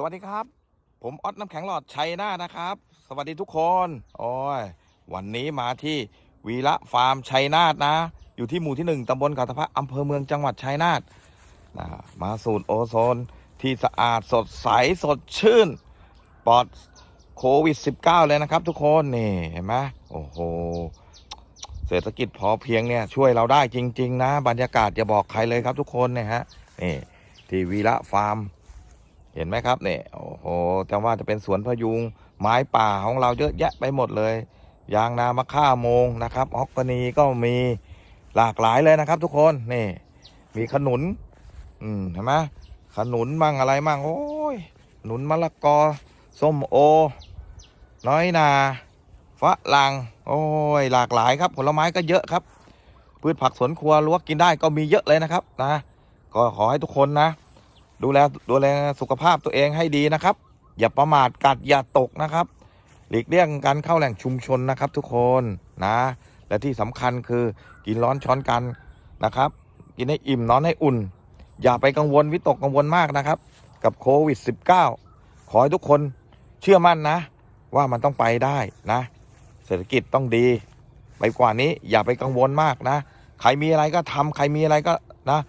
สวัสดีครับ ผมออดน้ำแข็งหลอดชัยนานะครับ สวัสดีทุกคนโอ้ยวันนี้มาที่วีระฟาร์มชัยนาทนะ อยู่ที่หมู่ที่หนึ่งตำบลเขาตะพะอำเภอเมืองจังหวัดชัยนาทนะมาสูตรโอโซนที่สะอาดสดใสสดชื่นปลอดโควิด -19 เลยนะครับ ทุกคนนี่เห็นไหมโอ้โหเศรษฐกิจพอเพียงเนี่ยช่วยเราได้จริง ๆ นะ บรรยากาศอย่าบอกใครเลยครับทุกคนเนี่ยฮะนี่ที่วีระฟาร์ม เห็นไหมครับเนี่ยโอ้โหแต่ว่าจะเป็นสวนพยุง ไม้ป่าของเราเยอะแยะไปหมดเลย ยางนามะค่าโมงนะครับฮอกกานีก็มีหลากหลายเลยนะครับ ทุกคนนี่ มีขนุน อืมเห็นไหมขนุนมั่งอะไรมั่งโอ้ยหนุนมะละกอส้มโอ น้อยนาฝรั่งโอ้ยหลากหลายครับ ผลไม้ก็เยอะครับ พืชผักสวนครัวลวกกินได้ก็มีเยอะเลยนะครับนะก็ขอให้ทุกคนนะ ดูแลดูแลสุขภาพตัวเองให้ดีนะครับ อย่าประมาทกัดอย่าตกนะครับ หลีกเลี่ยงการเข้าแหล่งชุมชนนะครับทุกคนนะ และที่สำคัญคือกินร้อนช้อนกันนะครับ กินให้อิ่มนอนให้อุ่น อย่าไปกังวลวิตกกังวลมากนะครับ กับโควิด -19 ขอให้ทุกคนเชื่อมั่นนะ ว่ามันต้องไปได้นะ เศรษฐกิจต้องดี ไปกว่านี้อย่าไปกังวลมากนะ ใครมีอะไรก็ทำใครมีอะไรก็นะ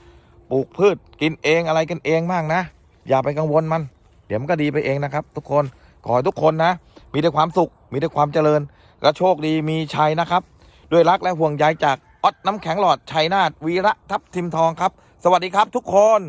ปลูกพืชกินเองอะไรกันเองมากนะ อย่าไปกังวลมัน เดี๋ยวมันก็ดีไปเองนะครับ ทุกคนขอให้ทุกคนนะ มีแต่ความสุข มีแต่ความเจริญและโชคดีมีชัยนะครับ ด้วยรักและห่วงใยจากออดน้ำแข็งหลอดชัยนาทวีระทับทิมทองครับ สวัสดีครับทุกคน